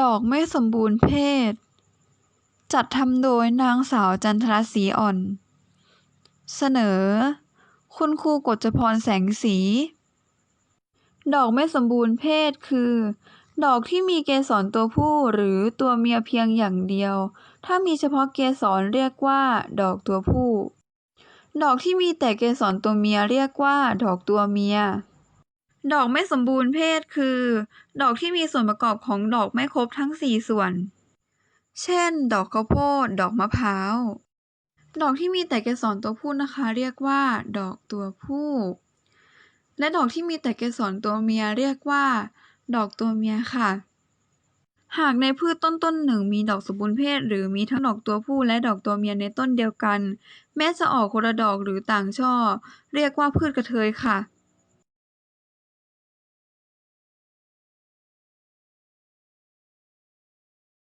ดอกไม่สมบูรณ์เพศ จัดทำโดยนางสาวจันทรศรีอ่อน เสนอ คุณครูกฎจพรแสงสี ดอกไม่สมบูรณ์เพศคือ ดอกที่มีเกสรตัวผู้หรือตัวเมียเพียงอย่างเดียว ถ้ามีเฉพาะเกสรเรียกว่า ดอกตัวผู้ ดอกที่มีแต่เกสรตัวเมียเรียกว่า ดอกตัวเมีย ดอกไม่สมบูรณ์เพศคือ ดอกที่มีส่วนประกอบของดอกไม่ครบทั้งสี่ส่วน เช่น ดอกข้าวโพด ดอกมะพร้าว ดอกที่มีแต่เกสรตัวผู้นะคะ เรียกว่า ดอกตัวผู้ และดอกที่มีแต่เกสรตัวเมียเรียกว่า ดอกตัวเมียค่ะ หากในพืชต้นต้นหนึ่งมีดอกสมบูรณ์เพศ หรือมีทั้งดอกตัวผู้และดอกตัวเมียในต้นเดียวกัน แม้จะออกคนละดอกหรือต่างช่อ เรียกว่าพืชกระเทยค่ะ